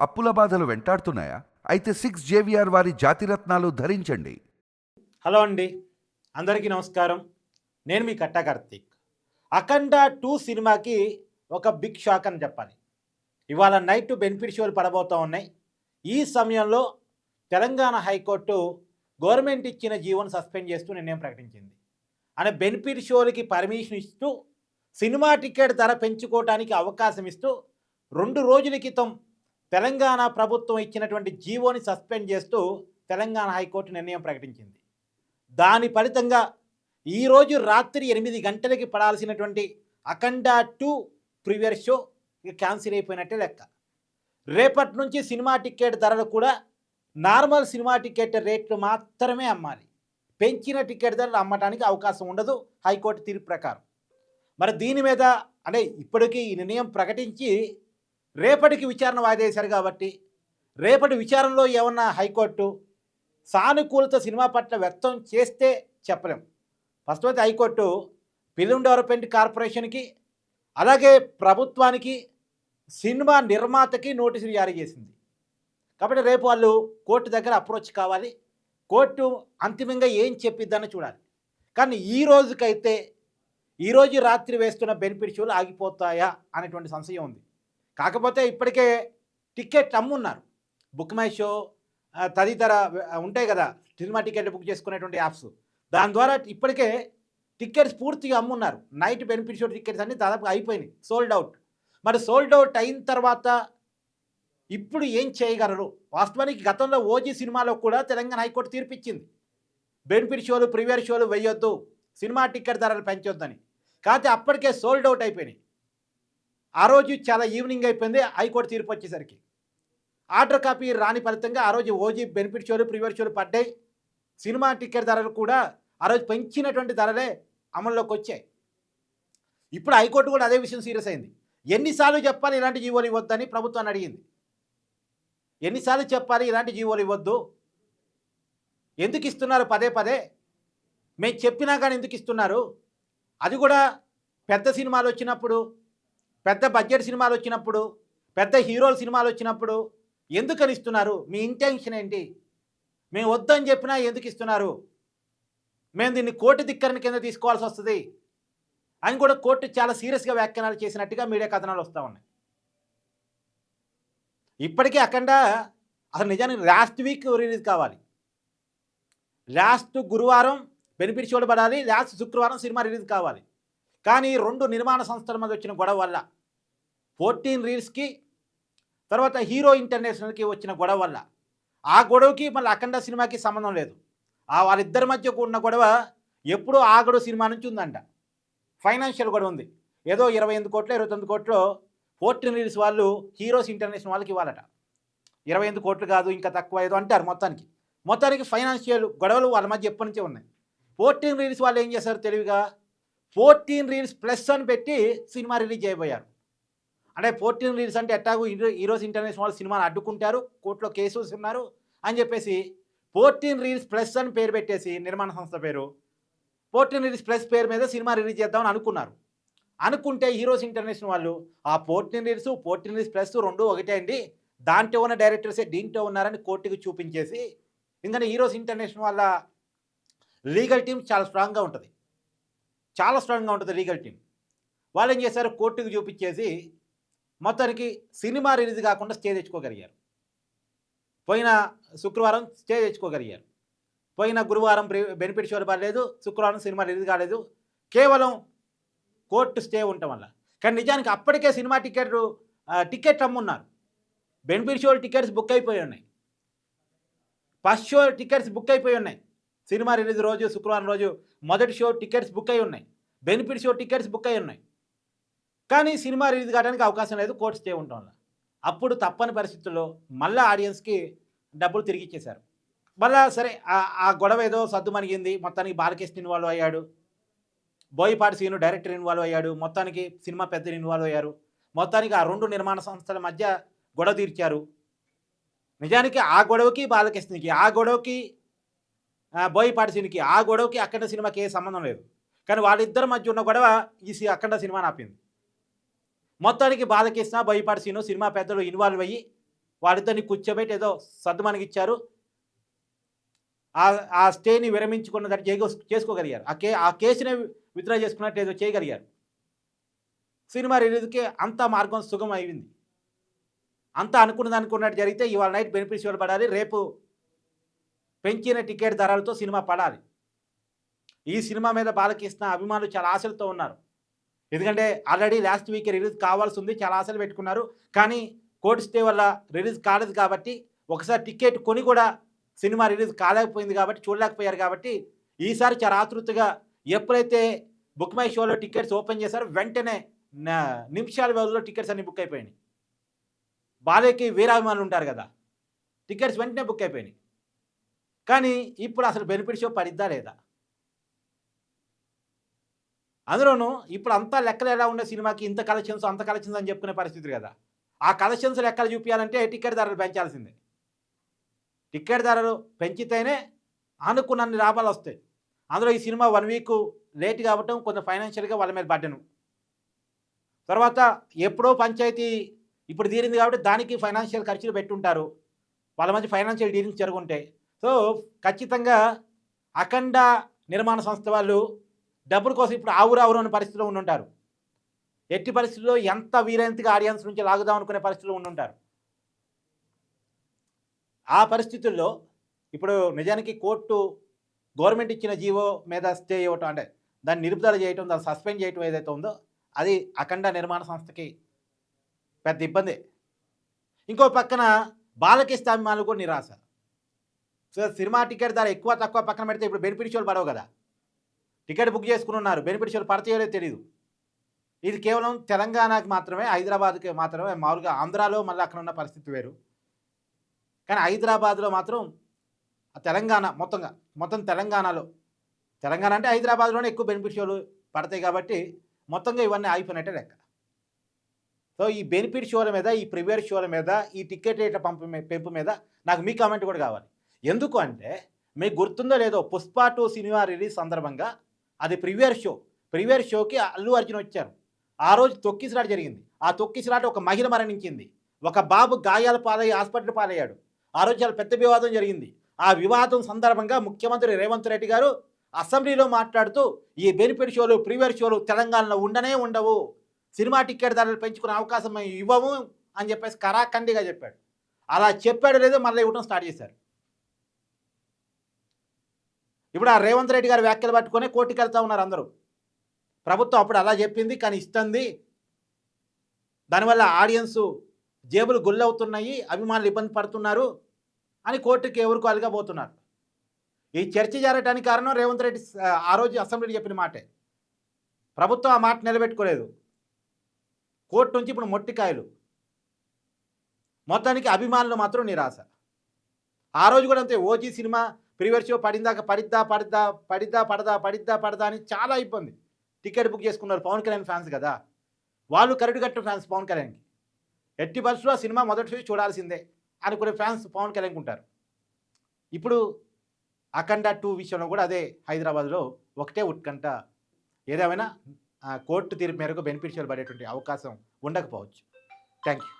అప్పుల బాధలు వెంటాడుతున్నాయా? అయితే సిక్స్ జేవిఆర్ వారి జాతిరత్నాలు ధరించండి. హలో అండి. అందరికీ నమస్కారం. నేను మీ కట్టా కార్తీక్. అఖండ టూ సినిమాకి ఒక బిగ్ షాక్ అని చెప్పాలి. ఇవాళ నైట్ బెనిఫిట్ షోలు పడబోతూ ఉన్నాయి. ఈ సమయంలో తెలంగాణ హైకోర్టు గవర్నమెంట్ ఇచ్చిన జీవోను సస్పెండ్ చేస్తూ నిర్ణయం ప్రకటించింది. అనే బెనిఫిట్ షోలకి పర్మిషన్ ఇస్తూ సినిమా టికెట్ ధర పెంచుకోవడానికి అవకాశం ఇస్తూ రెండు రోజుల క్రితం తెలంగాణ ప్రభుత్వం ఇచ్చినటువంటి జీవోని సస్పెండ్ చేస్తూ తెలంగాణ హైకోర్టు నిర్ణయం ప్రకటించింది. దాని ఫలితంగా ఈరోజు రాత్రి ఎనిమిది గంటలకి పడాల్సినటువంటి Akhanda two premiere show cancel అయిపోయినట్టే లెక్క. రేపటి నుంచి సినిమా టికెట్ ధరలు కూడా నార్మల్ సినిమా టికెట్ రేట్లు మాత్రమే అమ్మాలి. పెంచిన టికెట్ ధరలు అమ్మటానికి అవకాశం ఉండదు. హైకోర్టు తీర్పు ప్రకారం. మరి దీని మీద అంటే ఇప్పటికీ ఈ నిర్ణయం ప్రకటించి రేపటికి విచారణ వాయిదేశారు కాబట్టి రేపటి విచారణలో ఏమన్నా హైకోర్టు సానుకూలత సినిమా పట్ల వ్యక్తం చేస్తే చెప్పలేం. ఫస్ట్ అయితే హైకోర్టు ఫిలిం డెవలప్మెంట్ కార్పొరేషన్కి అలాగే ప్రభుత్వానికి సినిమా నిర్మాతకి నోటీసులు జారీ చేసింది. కాబట్టి రేపు వాళ్ళు కోర్టు దగ్గర అప్రోచ్ కావాలి. కోర్టు అంతిమంగా ఏం చెప్పిద్దని చూడాలి. కానీ ఈ రోజుకైతే ఈరోజు రాత్రి వేస్తున్న బెనిఫిట్ షోలు ఆగిపోతాయా అనేటువంటి సంశయం ఉంది. కాకపోతే ఇప్పటికే టికెట్ అమ్మున్నారు బుక్ మై షో తదితర ఉంటాయి కదా సినిమా టికెట్ బుక్ చేసుకునేటువంటి యాప్స్. దాని ద్వారా ఇప్పటికే టికెట్స్ పూర్తిగా అమ్మున్నారు నైట్ బెనిఫిట్ షో టికెట్స్ అన్నీ దాదాపు అయిపోయినాయి. సోల్డ్ అవుట్ మరి సోల్డ్ అవుట్ అయిన తర్వాత ఇప్పుడు ఏం చేయగలరు? వాస్తవానికి గతంలో ఓజీ సినిమాలో కూడా తెలంగాణ హైకోర్టు తీర్పిచ్చింది. బెనిఫిట్ షోలు ప్రీమియర్ షోలు వేయొద్దు. సినిమా టికెట్ ధరలు పెంచొద్దని. కాకపోతే అప్పటికే సోల్డ్ అవుట్ అయిపోయినాయి. ఆ రోజు చాలా ఈవినింగ్ అయిపోయింది హైకోర్టు తీర్పు వచ్చేసరికి. ఆర్డర్ కాపీ రాని ఫలితంగా ఆ రోజు ఓజీ బెనిఫిట్ షోలు ప్రీవియర్ షోలు పడ్డాయి. సినిమా టికెట్ ధరలు కూడా ఆ రోజు పెంచినటువంటి ధరలే అమల్లోకి వచ్చాయి. ఇప్పుడు హైకోర్టు కూడా అదే విషయం సీరియస్ అయింది. ఎన్నిసార్లు చెప్పాలి ఇలాంటి జీవోలు ఇవ్వద్దని ప్రభుత్వాన్ని అడిగింది. ఎన్నిసార్లు చెప్పాలి ఇలాంటి జీవోలు ఇవ్వద్దు? ఎందుకు ఇస్తున్నారు పదే పదే? మేము చెప్పినా కానీ ఎందుకు ఇస్తున్నారు? అది కూడా పెద్ద సినిమాలు వచ్చినప్పుడు పెద్ద బడ్జెట్ సినిమాలు వచ్చినప్పుడు పెద్ద హీరోల సినిమాలు వచ్చినప్పుడు ఎందుకని ఇస్తున్నారు? మీ ఇంటెన్షన్ ఏంటి? మేము వద్దని చెప్పినా ఎందుకు ఇస్తున్నారు? మేము దీన్ని కోర్టు ధిక్కరణ కింద తీసుకోవాల్సి వస్తుంది అని కూడా కోర్టు చాలా సీరియస్గా వ్యాఖ్యానాలు చేసినట్టుగా మీడియా కథనాలు వస్తూ ఉన్నాయి. ఇప్పటికీ అఖండ అసలు నిజానికి లాస్ట్ వీక్ రిలీజ్ కావాలి. లాస్ట్ గురువారం బెనిఫిట్ చూడబడాలి లాస్ట్ శుక్రవారం సినిమా రిలీజ్ కావాలి. కానీ రెండు నిర్మాణ సంస్థల మధ్య వచ్చిన గొడవ వల్ల ఫోర్టీన్ రీల్స్కి తర్వాత హీరో ఇంటర్నేషనల్కి వచ్చిన గొడవ వల్ల. ఆ గొడవకి మళ్ళీ అఖండ సినిమాకి సంబంధం లేదు. ఆ వాళ్ళిద్దరి మధ్య ఉన్న గొడవ ఎప్పుడూ ఆ గొడవ సినిమా నుంచి ఉందంట. ఫైనాన్షియల్ గొడవ ఉంది. ఏదో ఇరవై ఎనిమిది కోట్లు ఇరవై తొమ్మిది కోట్లు ఫోర్టీన్ రీల్స్ వాళ్ళు హీరోస్ ఇంటర్నేషనల్ వాళ్ళకి ఇవ్వాలట. ఇరవై ఎనిమిది కోట్లు కాదు ఇంకా తక్కువ ఏదో అంటారు మొత్తానికి. మొత్తానికి ఫైనాన్షియల్ గొడవలు వాళ్ళ మధ్య ఎప్పటి నుంచే ఉన్నాయి. ఫోర్టీన్ రీల్స్ వాళ్ళు ఏం చేశారు తెలివిగా? ఫోర్టీన్ రీల్స్ ప్లస్ అని పెట్టి సినిమా రిలీజ్ చేయబోయారు. అంటే ఫోర్టీన్ రీల్స్ అంటే ఎట్టాగు? హీరో- హీరోస్ ఇంటర్నేషనల్ వాళ్ళు సినిమాని అడ్డుకుంటారు కోర్టులో కేసు ఉన్నారు అని చెప్పేసి ఫోర్టీన్ రీల్స్ ప్లస్ అని పేరు పెట్టేసి నిర్మాణ సంస్థ పేరు ఫోర్టీన్ రీల్స్ ప్లస్ పేరు మీద సినిమా రిలీజ్ చేద్దామని అనుకున్నారు. అనుకుంటే హీరోస్ ఇంటర్నేషనల్ వాళ్ళు ఆ fourteen reels fourteen reels plus రెండు ఒకటే అండి దాంట్లో ఉన్న డైరెక్టర్సే దీంట్లో ఉన్నారని కోర్టుకి చూపించేసి ఎందుకంటే హీరోస్ ఇంటర్నేషనల్ వాళ్ళ లీగల్ టీం చాలా స్ట్రాంగ్గా ఉంటుంది. చాలా స్ట్రాంగ్గా ఉంటుంది లీగల్ టీం వాళ్ళు ఏం చేశారు? కోర్టుకి చూపించేసి మొత్తానికి సినిమా రిలీజ్ కాకుండా స్టే తెచ్చుకోగలిగారు. పోయిన శుక్రవారం స్టే తెచ్చుకోగలిగారు. పోయిన గురువారం బెనిఫిట్ షోలు పడలేదు శుక్రవారం సినిమా రిలీజ్ కాలేదు. కేవలం కోర్టు స్టే ఉండటం వల్ల. కానీ నిజానికి అప్పటికే సినిమా టికెట్ టికెట్ అమ్మున్నారు. బెనిఫిట్ షో టికెట్స్ బుక్ అయిపోయి ఉన్నాయి. ఫస్ట్ షో టికెట్స్ బుక్ అయిపోయి ఉన్నాయి. సినిమా రిలీజ్ రోజు శుక్రవారం రోజు మొదటి షో టికెట్స్ బుక్ అయి ఉన్నాయి. బెనిఫిట్ షో టికెట్స్ బుక్ అయి ఉన్నాయి. కానీ సినిమా రిలీజ్ కావడానికి అవకాశం లేదు కోర్టు స్టే ఉండటం వల్ల అప్పుడు తప్పని పరిస్థితుల్లో మళ్ళీ ఆడియన్స్కి డబ్బులు తిరిగి ఇచ్చేశారు. మళ్ళా సరే ఆ- గొడవ ఏదో సద్దు మనిగింది మొత్తానికి బాలకృష్ణ ఇన్వాల్వ్ అయ్యాడు. బోయపాటి సీను డైరెక్టర్ ఇన్వాల్వ్ అయ్యాడు మొత్తానికి సినిమా పెద్దలు ఇన్వాల్వ్ అయ్యారు. మొత్తానికి ఆ రెండు నిర్మాణ సంస్థల మధ్య గొడవ తీర్చారు. నిజానికి ఆ గొడవకి బాలకృష్ణకి ఆ గొడవకి బోయపాటి సీనుకి ఆ గొడవకి అఖండ సినిమాకి ఏ సంబంధం లేదు. కానీ వాళ్ళిద్దరి మధ్య ఉన్న గొడవ ఈ సి- అఖండ సినిమా ఆపింది. మొత్తానికి బాలకృష్ణ బోయపాటి సీను సినిమా పెద్దలు ఇన్వాల్వ్ అయ్యి వాళ్ళిద్దరిని కూర్చోబెట్టి ఏదో సర్దుమణికి ఇచ్చారు. ఆ ఆ స్టేని విరమించుకున్నట్టు చేయగో చేసుకోగలిగారు. ఆ కే ఆ కేసునే విత్డ్రా చేసుకున్నట్టు ఏదో చేయగలిగారు. సినిమా రిలీజ్కి అంతా మార్గం సుగం అయింది. అంతా అనుకున్నది అనుకున్నట్టు జరిగితే ఇవాళ నైట్ బెనిఫిషియల్ పడాలి రేపు పెంచిన టికెట్ ధరలతో సినిమా పడాలి. ఈ సినిమా మీద బాలకృష్ణ అభిమానులు చాలా ఆశలతో ఉన్నారు. ఎందుకంటే ఆల్రెడీ లాస్ట్ వీక్ రిలీజ్ కావాల్సి ఉంది చాలా ఆశలు పెట్టుకున్నారు. కానీ కోర్టు స్టే వల్ల రిలీజ్ కాలేదు కాబట్టి ఒకసారి టికెట్ కొని కూడా సినిమా రిలీజ్ కాలేకపోయింది కాబట్టి చూడలేకపోయారు కాబట్టి ఈసారి చాలా ఆతృతగా ఎప్పుడైతే బుక్ మై షోలో టికెట్స్ ఓపెన్ చేశారో వెంటనే నిమిషాల వ్యవధిలో టికెట్స్ అన్ని బుక్ అయిపోయినాయి. బాలేకి వీరాభిమానులు ఉంటారు కదా టికెట్స్ వెంటనే బుక్ అయిపోయినాయి. కానీ ఇప్పుడు అసలు బెనిఫిట్ షో పడిద్దా లేదా? అందులోనూ ఇప్పుడు అంతా లెక్కలు ఎలా ఉండే సినిమాకి ఇంత కలెక్షన్స్ అంత కలెక్షన్స్ అని చెప్పుకునే పరిస్థితి కదా. ఆ కలెక్షన్స్ లెక్కలు చూపించాలంటే టికెట్ ధరలు పెంచాల్సిందే. టికెట్ ధరలు పెంచితేనే అనుకున్నన్ని లాభాలు వస్తాయి. అందులో ఈ సినిమా వన్ వీక్ లేట్ కావటం కొంచెం ఫైనాన్షియల్గా వాళ్ళ మీద పడ్డను. తర్వాత ఎప్పుడో పంచాయతీ ఇప్పుడు తీరింది కాబట్టి దానికి ఫైనాన్షియల్ ఖర్చులు పెట్టుంటారు. వాళ్ళ మధ్య ఫైనాన్షియల్ డీలింగ్స్ జరుగుంటాయి. సో ఖచ్చితంగా అఖండ నిర్మాణ సంస్థ వాళ్ళు డబ్బుల కోసం ఇప్పుడు ఆవురు ఆవురు అనే పరిస్థితిలో ఉండుంటారు. ఎట్టి పరిస్థితుల్లో ఎంత వీలైనంతగా ఆడియన్స్ నుంచి లాగుదాం అనుకునే పరిస్థితిలో ఉండుంటారు. ఆ పరిస్థితుల్లో ఇప్పుడు నిజానికి కోర్టు గవర్నమెంట్ ఇచ్చిన జీవో మీద స్టే ఇవ్వటం అంటే దాన్ని నిలుపుదల చేయటం దాన్ని సస్పెండ్ చేయటం ఏదైతే ఉందో అది అఖండ నిర్మాణ సంస్థకి పెద్ద ఇబ్బంది. ఇంకో పక్కన బాలకృష్ణ అభిమానులు కూడా నిరాశ. సో సినిమా టికెట్ ధర ఎక్కువ తక్కువ పక్కన పెడితే ఇప్పుడు బెనిఫిషియల్ పడవు కదా. టికెట్ బుక్ చేసుకుని ఉన్నారు బెనిఫిషియల్ పడతాయో తెలియదు ఇది కేవలం తెలంగాణకి మాత్రమే హైదరాబాద్కి మాత్రమే మామూలుగా ఆంధ్రాలో మళ్ళీ అక్కడ ఉన్న పరిస్థితి వేరు. కానీ హైదరాబాద్లో మాత్రం తెలంగాణ మొత్తంగా మొత్తం తెలంగాణలో తెలంగాణ అంటే హైదరాబాద్లోనే ఎక్కువ బెనిఫిషియల్ పడతాయి కాబట్టి మొత్తంగా ఇవన్నీ అయిపోయినట్టే లెక్క. సో ఈ బెనిఫిట్ షోల మీద ఈ ప్రీమియర్ షోల మీద ఈ టికెట్ రేట్ల పంపు మీ- పెంపు మీద నాకు మీ కామెంట్ కూడా కావాలి. ఎందుకు అంటే మీకు గుర్తుందో లేదో పుష్ప టూ సినిమా రిలీజ్ సందర్భంగా అది ప్రివియర్ షో. ప్రివియర్ షోకి అల్లు అర్జున్ వచ్చారు. ఆ రోజు తొక్కిసలాట జరిగింది. ఆ తొక్కిసలాట ఒక మహిళ మరణించింది. ఒక బాబు గాయాల పాలయ్యి హాస్పిటల్ పాలయ్యాడు. ఆ రోజు చాలా పెద్ద వివాదం జరిగింది. ఆ వివాదం సందర్భంగా ముఖ్యమంత్రి రేవంత్ రెడ్డి గారు అసెంబ్లీలో మాట్లాడుతూ ఈ బెనిఫిట్ షోలు ప్రీవియర్ షోలు తెలంగాణలో ఉండనే ఉండవు. సినిమా టికెట్ ధరలు పెంచుకునే అవకాశం ఇవ్వము అని చెప్పేసి కరాఖండిగా చెప్పాడు. అలా చెప్పాడు లేదో మళ్ళీ ఇవ్వడం స్టార్ట్ చేశారు. ఇప్పుడు ఆ రేవంత్ రెడ్డి గారి వ్యాఖ్యలు పట్టుకొని కోర్టుకి వెళ్తా ఉన్నారు అందరూ. ప్రభుత్వం అప్పుడు అలా చెప్పింది కానీ ఇస్తుంది దానివల్ల ఆడియన్స్ జేబులు గుల్లవుతున్నాయి అభిమానులు ఇబ్బంది పడుతున్నారు అని కోర్టుకి ఎవరు అలగబోతున్నారు. పోతున్నారు ఈ చర్చ జరగటానికి కారణం రేవంత్ రెడ్డి ఆ రోజు అసెంబ్లీలో చెప్పిన మాటే. ప్రభుత్వం ఆ మాట నిలబెట్టుకోలేదు. కోర్టు నుంచి ఇప్పుడు మొట్టికాయలు. మొత్తానికి అభిమానులు మాత్రం నిరాశ. ఆ రోజు కూడా అంతే ఓజీ సినిమా ప్రీవియర్ షో పడిందాక పడిద్దా పడిద్దా పడిద్దా పడదా పడిద్దా పడదా అని చాలా ఇబ్బంది. టికెట్ బుక్ చేసుకున్నారు పవన్ కళ్యాణ్ ఫ్యాన్స్ కదా. వాళ్ళు కరెక్ట్ కట్టు ఫ్యాన్స్ పవన్ కళ్యాణ్కి. ఎట్టి పరిస్థితుల్లో ఆ సినిమా మొదటి చూసి చూడాల్సిందే అనుకునే ఫ్యాన్స్ పవన్ కళ్యాణ్కి ఉంటారు. ఇప్పుడు అఖండ టూ విషయంలో కూడా అదే హైదరాబాద్లో ఒకటే ఉత్కంఠ. ఏదేమైనా కోర్టు తీర్పు మేరకు బెనిఫిషియల్ పడేటువంటి అవకాశం ఉండకపోవచ్చు. Thank you